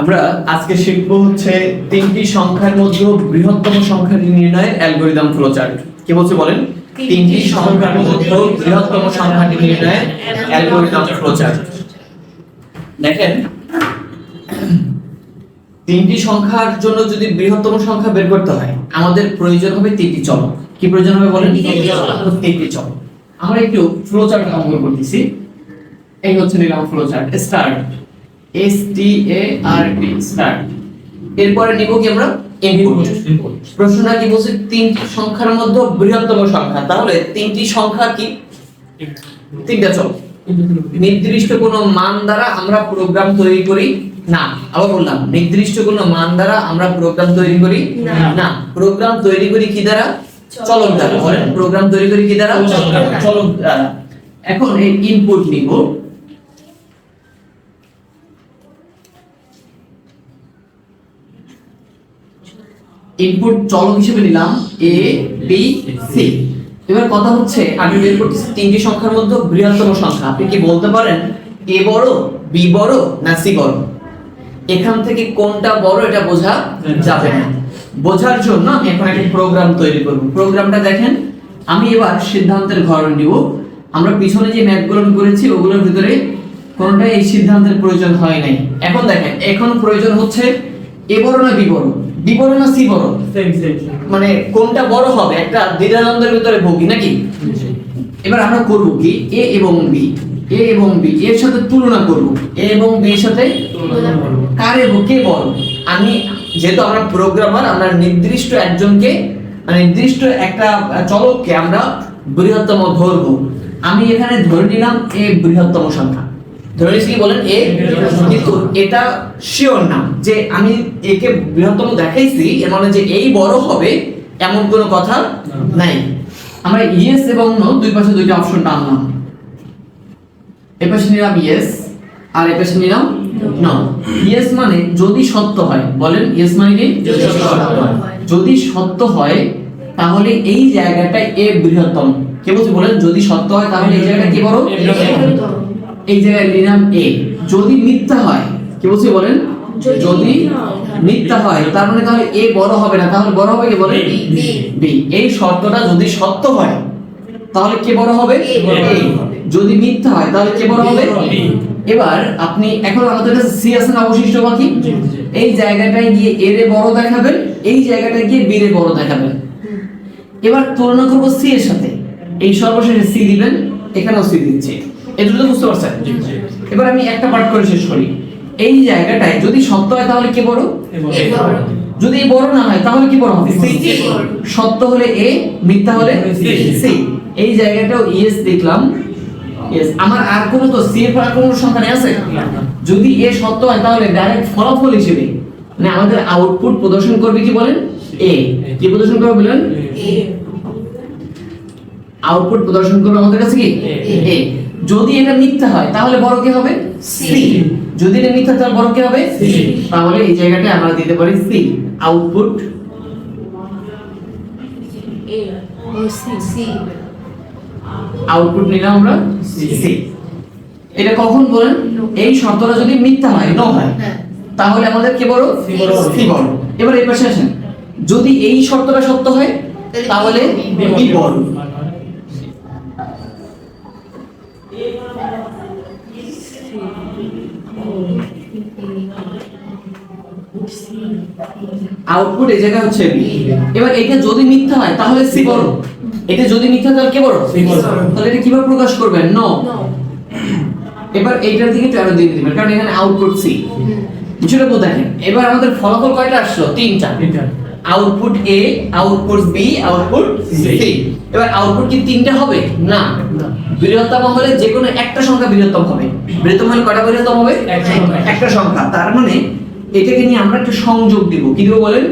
আমরা আজকে শিখব হচ্ছে তিনটি সংখ্যার মধ্যে বৃহত্তম সংখ্যাটি নির্ণয়ের অ্যালগরিদম ফ্লোচার্ট। কি বলছে বলেন? তিনটি সংখ্যার মধ্যে বৃহত্তম সংখ্যাটি নির্ণয়ের অ্যালগরিদম ফ্লোচার্ট। দেখেন তিনটি সংখ্যার জন্য যদি বৃহত্তম সংখ্যা বের করতে হয় আমাদের প্রয়োজন হবে তিনটি চলক। কি প্রয়োজন হবে বলেন? তিনটি চলক। তিনটি চলক। আমরা একটু ফ্লোচার্ট অঙ্কন করতেছি। এই হচ্ছে নিলাম flowchart start. S T A R T start এরপরে নিব কি আমরা? ইনপুট প্রশ্নটা কি বলছে? তিনটি সংখ্যার মধ্যে বৃহত্তম সংখ্যা। তাহলে তিনটি সংখ্যা কি? তিনটা চলক নির্দিষ্ট কোনো মান দ্বারা আমরা প্রোগ্রাম তৈরি করি না। আবার বললাম নির্দিষ্ট কোনো মান দ্বারা আমরা প্রোগ্রাম তৈরি করি না। না। প্রোগ্রাম তৈরি করি কি দ্বারা? চলক দ্বারা। বলেন প্রোগ্রাম তৈরি করি কি দ্বারা। চলক দ্বারা। এখন এই ইনপুট নিব। ইনপুট চলক হিসেবে নিলাম এ বি সি এবার কথা হচ্ছে, আমি বের করতেছি তিনটি সংখ্যার মধ্যে বৃহত্তম সংখ্যা। আপনি কি বলতে পারেন এ বড় বি বড়, না সি বড়? এখান থেকে কোনটা বড় এটা বোঝা যাবে না। বোঝার জন্য আমি এখন একটা প্রোগ্রাম তৈরি করব। প্রোগ্রামটা দেখেন, আমি এবার সিদ্ধান্তের ঘর নিব। আমরা পিছনে যে ম্যাপগুলো করেছি, ওগুলোর ভিতরে কোনটা এই সিদ্ধান্তের প্রয়োজন হয় নাই। এখন দেখেন, এখন প্রয়োজন হচ্ছে এ বড় না বি বড়? বি বড় না সি বড় মানে কোনটা বড় হবে? একটা দ্বিধাদ্বন্দ্বের ভিতরে ভুগি নাকি? এবার আমরা করব কি? এ এবং বি। এ এবং বি। এর সাথে তুলনা করব। এ এবং বি এর সাথে কার কে বল? আমি যেহেতু আমরা প্রোগ্রামার আমরা নির্দিষ্ট একজনকে মানে নির্দিষ্ট একটা চলককে আমরা বৃহত্তম ধরবো। আমি এখানে ধরে নিলাম এ বৃহত্তম সংখ্যা। ধরে নিচ্ছি কি বলেন এ কিন্তু এটা শিওর না যে আমি একে বৃহত্তম দেখাইছি এর মানে যে এই বড় হবে এমন কোনো কথা নাই। আমরা ইয়েস এবং নো দুই পাশে দুইটা অপশন টানলাম। এ পাশে নিলাম ইয়েস আর এ পাশে নিলাম নো ইয়েস মানে যদি সত্য হয় বলেন ইয়েস মানে কি? যদি সত্য হয়। তাহলে এই জায়গাটা এ বৃহত্তম। কে বলছে বলেন যদি সত্য হয় তাহলে এই জায়গাটা কি বড়? বৃহত্তম। এই জায়গায় নিলাম এ যদি মিথ্যা হয় কি বলছি বলেন? যদি মিথ্যা হয়। তার মানে তাহলে এ বড় হবে না। তাহলে বড় হবে কি বলেন? বি, এই শর্তটা যদি সত্য হয় তাহলে কে বড় হবে? এ। যদি মিথ্যা হয় তাহলে কে বড় হবে। এবার আপনি এখন আমাদের কাছে সি আছে না অবশিষ্ট বাকি। এই জায়গাটায় গিয়ে এ রে বড় দেখাবেন এই জায়গাটায় গিয়ে বি রে বড় দেখাবেন। এবার তুলনা করব সি এর সাথে। এই সর্বশেষে সি দিবেন এখানেও সি দিচ্ছি। এটা তো বুঝতে পারছেন? এবার আমি একটা পার্ট করে শেষ করি। এই জায়গাটায় যদি সত্য হয় তাহলে কে বড়? এ যদি বড় না হয় তাহলে কি বড় হবে? সত্য হলে এ মিথ্যা হলে সি। এই জায়গাটাও ইয়েস দেখলাম। ইয়েস। আমার আর কোনো তো সি এর পর কোনো সংখ্যা আছে? যদি এ সত্য হয় তাহলে ডাইরেক্ট ফলাফল হিসেবে। মানে আমাদের আউটপুট প্রদর্শন করবে কি বলেন? এ। কি প্রদর্শন করবে বলেন? আউটপুট প্রদর্শন করবে আমাদের কাছে কি? এ। যদি এটা মিথ্যা হয় তাহলে বড় কি হবে? সি। যদি এটা মিথ্যা তাহলে বড় কি হবে? সি। তাহলে এই জায়গাটায় আমরা দিতে পারি C. Output A. O, C, C. Output নিলাম আমরা সি। এটা কখন বলেন? এই শর্তটা যদি মিথ্যা হয় ন হয়। হ্যাঁ। তাহলে আমাদের কি বড়? সি বড়। সি বড়। এবার এই পাশে আসেন। যদি এই শর্তটা সত্য হয় তাহলে বি বড় আউটপুট এই জায়গায় হচ্ছে বি এবার এটা যদি মিথ্যা হয় তাহলে সি বড়। এটা যদি মিথ্যা তাহলে কে বড়। তাহলে এটা কীভাবে প্রকাশ করবেন? নো। এবার এইটার দিকে একটু আরও দিয়ে দিবেন কারণ এখানে আউটপুট সি বলতে দেখেন এবার আমাদের ফলাফল কয়টা আসলো? তিনটা। Output A output B output C এবার আউটপুট কি তিনটা হবে? না। না। বৃহত্তম হলে যে কোনো একটা সংখ্যা বৃহত্তম হবে। বৃহত্তম হলে কয়টা বৃহত্তম হবে? একটা সংখ্যা। তার মানে এটাকে নিয়ে আমরা একটা সংযোগ দিব। কি দিব বলেন?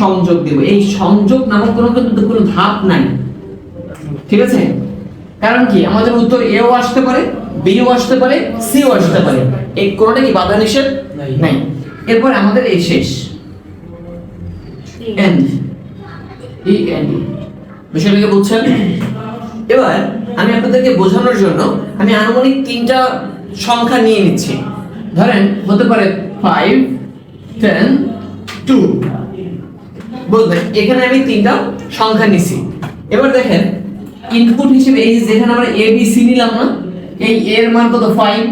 সংযোগ। দিব। এই সংযোগ নামক কোনো কিন্তু কোনো ধাপ নাই। ঠিক আছে? কারণ কি? আমাদের উত্তর এও আসতে পারে বিও আসতে পারে সিও আসতে পারে। এই কোনটা কি বাধা নিষেধ? নাই। নাই। এরপর আমাদের এই শেষ। এন্ড ই এন্ড বিষয়টাকে বুঝছেন? এবার আমি আপনাদেরকে বোঝানোর জন্য আমি আনুমানিক তিনটা সংখ্যা নিয়ে নিচ্ছি। ধরেন হতে পারে ফাইভ টেন টু বুঝলেন এখানে আমি তিনটা সংখ্যা নিছি। এবার দেখেন ইনপুট হিসেবে এই যেখানে আমরা এ বি সি নিলাম না এই এর মান কত? ফাইভ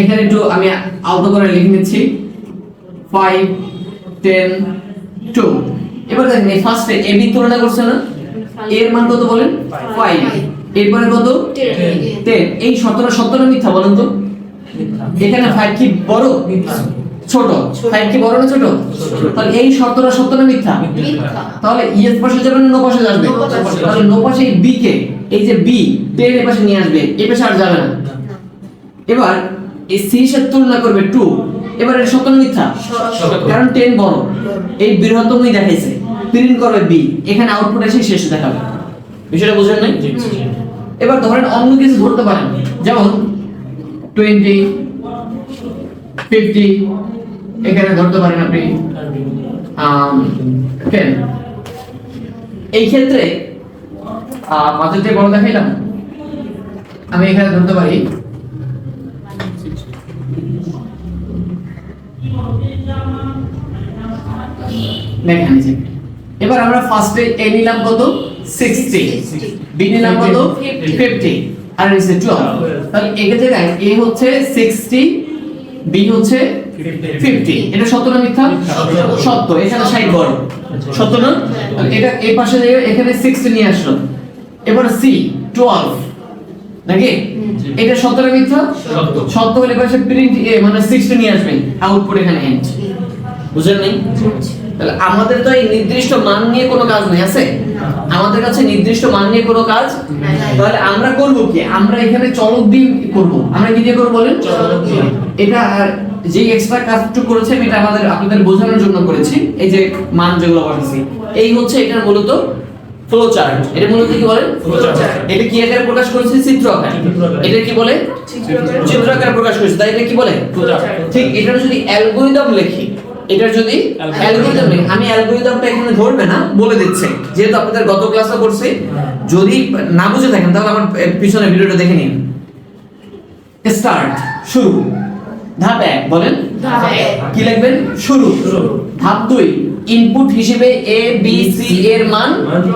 এখানে একটু আমি আলাদা করে লিখে নিচ্ছি। ফাইভ টেন টু এবার দেখেন এই ফার্স্টে এ বি তুলনা করছে না? এর মান কত বলেন? ফাইভ এরপরে কত? টেন এই সতেরো সতেরো মিথ্যা বলেন তো? এখানে ফাইভ কি বড়? ছোট। ফাইভ কি বড় না ছোট? তাহলে এই সতেরো সতেরো মিথ্যা? মিথ্যা। তাহলে ইয়েস পাশে যাবে না নো পাশে নো। তাহলে নো পাশে এই বি কে? এই যে বি টেন এর পাশে নিয়ে আসবে। এ পাশে আর যাবে না। এবার এই সি সাথে তুলনা করবে টু এবার এটা সত্য না মিথ্যা? কারণ টেন বড়। এই বৃহত্তমই দেখাইছে। প্রিন্ট করবে বি এখানে আউটপুট এসে শেষ দেখাবে। বিষয়টা বুঝেন নাই? এবার ধরেন অন্য কিছু ধরতে পারেন। যেমন টোয়েন্টি ফিফটি এখানে ধরতে পারেন আপনি টেন এই ক্ষেত্রে মাঝে যে বড় দেখাইলাম আমি এখানে ধরতে পারি এবার আমরা ফার্স্টে এ নিলাম কত? 60 বি নিলাম কত? 50 আর নিচে 12 তাহলে একে জায়গায় এ হচ্ছে 60 বি হচ্ছে 50 এটা সত্য না মিথ্যা? সত্য। এখানে 60 বড় সত্য না? এটা এই পাশে দিয়ে এখানে 60 নিয়ে আসলো। এবার সি 12 নাকি? এটা সত্য না মিথ্যা? সত্য। সত্য হলে পাশে প্রিন্ট এ মানে 60 নিয়ে আসবে। আউটপুট এখানে এন্ড বুঝলেন নাই তাহলে আমাদের তো এই নির্দিষ্ট মান নিয়ে কোনো কাজ নেই আছে? আমাদের কাছে নির্দিষ্ট মান নিয়ে কোনো কাজ তাহলে আমরা করব কি? আমরা এখানে চলক দিয়ে করব। আমরা কি দিয়ে করব বলেন? এটা আর যে এক্সট্রা কাজটুকু করেছে আমি এটা আমাদের আপনাদের বোঝানোর জন্য করেছি। এই যে মান যেগুলো বলেছি এই হচ্ছে এটার মূলত ফ্লো চার্ট এটা মূলত কি বলে। এটা কি আকারে প্রকাশ করেছে? চিত্র আকারে। এটা কি বলে? চিত্র আকারে প্রকাশ করেছে। তাই এটা কি বলে? ঠিক এটার যদি অ্যালগরিদম লিখি এটার যদি Algorithm। আমি অ্যালগরিদমটা এখানে ধরবে না বলে দিচ্ছে। যেহেতু আপনাদের গত ক্লাসে করছি যদি না বুঝে থাকেন তাহলে আমার পিছনে ভিডিওটা দেখে নিন। স্টার্ট শুরু। ধাপ এক বলেন। কি লিখবেন? শুরু। শুরু। ধাপ দুই ইনপুট হিসেবে এ বি সি এর মান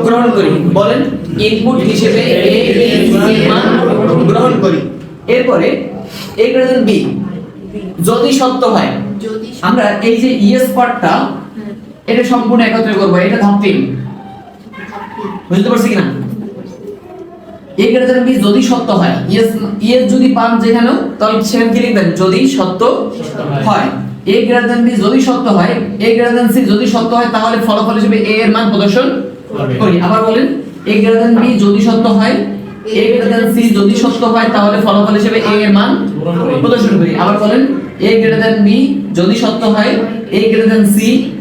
গ্রহণ করি। বলেন ইনপুট হিসেবে এ বি সি এর মান গ্রহণ করি। এরপরে এ গ্রেটার বি যদি সত্য হয় আমরা এই যে ইএস পার্টটা এটা সম্পূর্ণ একত্রে করব এটা ধাপ তিন। বুঝতে পারছি কিনা? এ গ্রেটার বি যদি সত্য হয় ইয়েস ইয়েস যদি পান যেখানেও তাহলে সেখানে কি লিখবেন? যদি সত্য হয়। এ গ্রেটার বি যদি সত্য হয় এ গ্রেটার সি যদি সত্য হয় তাহলে ফলাফল হিসেবে এ এর মান প্রদর্শন করি। আবার বলেন এ গ্রেটার বি যদি সত্য হয় এ গ্রেটার সি যদি সত্য হয়, তাহলে ফলাফল হিসেবে এর মান প্রদর্শন করি। আবার বলেন যদি সত্য হয়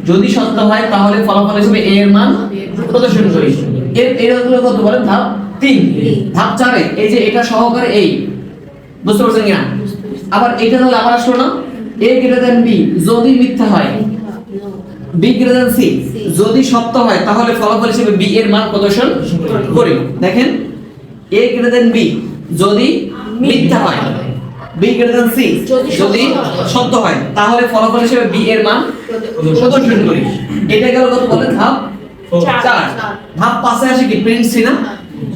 যদি সত্য হয়, তাহলে ফলাফল হিসেবে এর মান প্রদর্শন করি। এর এর কত বলেন? ধাপ ধাপ এই যে এটা সহকারে এই বুঝতে পারছেন আবার এটা তাহলে আবার আসলো না? বি যদি মিথ্যা হয় বি সি যদি সত্য হয়, তাহলে ফলাফল হিসেবে বি এর মান প্রদর্শন করি। দেখেন এ গ্রেটার দেন বি যদি মিথ্যা হয়। বি গ্রেটার দেন সি যদি সত্য হয়। তাহলে ফলাফল হিসেবে বি এর মান প্রদর্শন করি। এটা গেল কত বলেন? ধাপ চার। ধাপ পাশে আসে কি? প্রিন্ট সি না?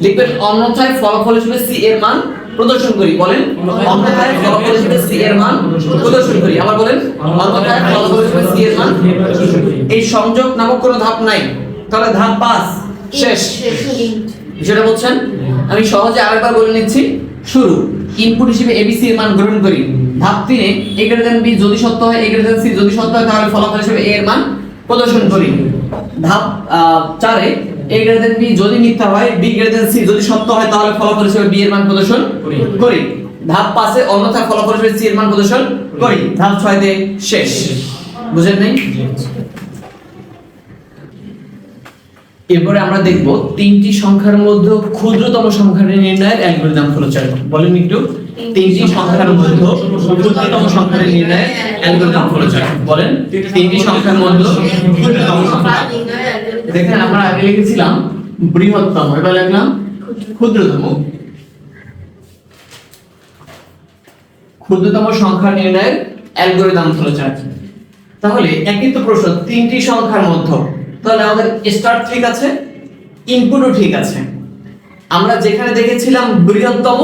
লিখবেন অন্যথায় ফলাফল হিসেবে সি এর মান প্রদর্শন করি। বলেন অন্যথায় ফলাফল হিসেবে সি এর মান প্রদর্শন করি। আবার বলেন অন্যথায় ফলাফল হিসেবে সি এর মান এই সংযোগ নামক কোনো ধাপ নাই। তাহলে ধাপ পাঁচ শেষ। যেটা বলছেন? আমি সহজে আরেকবার বলে নিচ্ছি, শুরু। ইনপুট হিসেবে এবিসি এর মান গ্রহণ করি। ধাপ তিনে এ গ্রেটার বি যদি সত্য হয় এ গ্রেটার সি যদি সত্য হয়, তাহলে ফলাফল হিসেবে এ এর মান প্রদর্শন করি। ধাপ চারে এ গ্রেটার বি যদি মিথ্যা হয় বি গ্রেটার সি যদি সত্য হয়, তাহলে ফলাফল হিসেবে বি এর মান প্রদর্শন করি। ধাপ পাঁচে, অন্যথা ফলাফল হিসেবে সি এর মান প্রদর্শন করি। ধাপ ছয়তে, শেষ। বুঝেন নাই? এরপরে আমরা দেখব তিনটি সংখ্যার মধ্যে ক্ষুদ্রতম সংখ্যাটি নির্ণয়ের অ্যালগরিদম ফ্লোচার্ট বলেন একটু। তিনটি সংখ্যার মধ্যে ক্ষুদ্রতম সংখ্যাটি নির্ণয়ের অ্যালগরিদম ফ্লোচার্ট বলেন। তিনটি সংখ্যার মধ্যে ক্ষুদ্রতম সংখ্যা। দেখেন আমরা আগে লিখেছিলাম বৃহত্তম এবার লিখলাম ক্ষুদ্রতম। ক্ষুদ্রতম সংখ্যা নির্ণয়ের অ্যালগরিদম ফ্লোচার্ট তাহলে একই তো প্রশ্ন তিনটি সংখ্যার মধ্যে তাহলে আমাদের স্টার্ট ঠিক আছে ইনপুটও ঠিক আছে। আমরা যেখানে দেখেছিলাম বৃহত্তম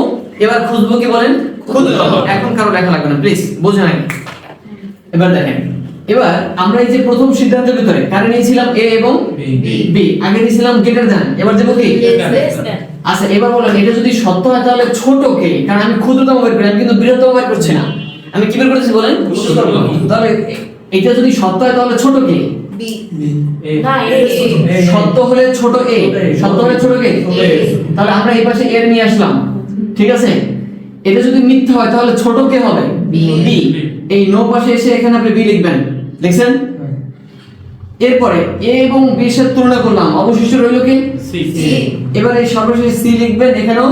এবার খুঁজবো কি বলেন? ক্ষুদ্রতম। এখন কারও লেখা লাগবে না প্লিজ বোঝেন আগে এবার দেখেন এবার আমরা এই যে প্রথম সিদ্ধান্তের ভিতরে কারে নিয়েছিলাম এ এবং বি আগে নিয়েছিলাম গ্রেটার দ্যান এবার দেবো কি? আচ্ছা এবার বলেন এটা যদি সত্য হয় তাহলে ছোট কে কারণ আমি ক্ষুদ্রতম বের করি আমি কিন্তু বৃহত্তম বের করছি না। আমি কি বের করতেছি বলেন? তাহলে এটা যদি সত্য হয় তাহলে ছোট কে না. সত্য হলে ছোট এ সত্য হলে ছোট কে তাহলে আমরা এই পাশে এর নিয়ে আসলাম। ঠিক আছে? এটা যদি মিথ্যা হয় তাহলে ছোট কে হবে? বি এই নো পাশে এসে এখানে আপনি বি লিখবেন। দেখছেন? এরপরে এ এবং বি এর তুলনা করলাম। অবশিষ্ট রইল কি. এবার এই সর্বশেষ সি লিখবেন এখানেও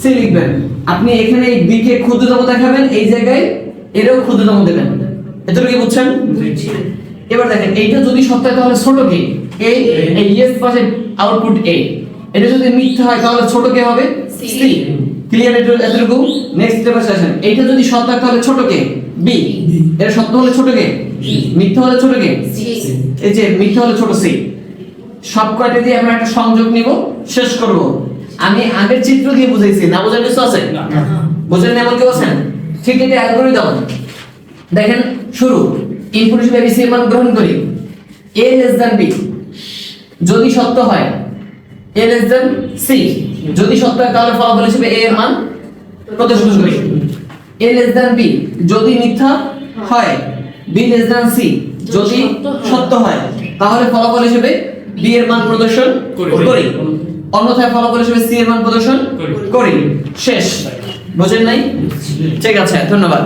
সি লিখবেন। আপনি এখানে এই বি কে ক্ষুদ্রতম দেখাবেন এই জায়গায় এরও ক্ষুদ্রতম দেবেন। এতটুকু কি বুঝছেন এবার দেখেন এইটা যদি সত্য হয় তাহলে ছোট কে? এ এই ইয়েস পাশে আউটপুট এ এটা যদি মিথ্যা হয় তাহলে ছোট কে হবে. সি ক্লিয়ার এটা এতটুকু? নেক্সট স্টেপে আসেন এইটা যদি সত্য হয় তাহলে ছোট কে? বি এটা সত্য হলে ছোট কে? মিথ্যা হলে ছোট কে. এই যে মিথ্যা হলে ছোট সি সব কয়টা দিয়ে আমরা একটা সংযোগ নিব? শেষ করব। আমি আগের চিত্র দিয়ে বুঝাইছি। না বোঝার কিছু আছে? বুঝলেন এমন কেউ আছেন? ঠিক এটা অ্যালগরিদম দেখেন শুরু। ইনপুট হিসেবে এবিসি এর মান গ্রহণ করি। এ লেস দ্যান বি যদি সত্য হয় এ লেস দ্যান সি যদি সত্য হয় তাহলে ফলাফল হিসেবে এ এর মান কত প্রদর্শন করি এ লেস দ্যান বি যদি মিথ্যা হয় বি লেস দ্যান সি যদি সত্য হয় তাহলে ফলাফল হিসেবে বি এর মান প্রদর্শন করি। অন্যথায় ফলাফল হিসেবে সি এর মান প্রদর্শন। করি। শেষ। বোঝেন নাই? ঠিক আছে ধন্যবাদ।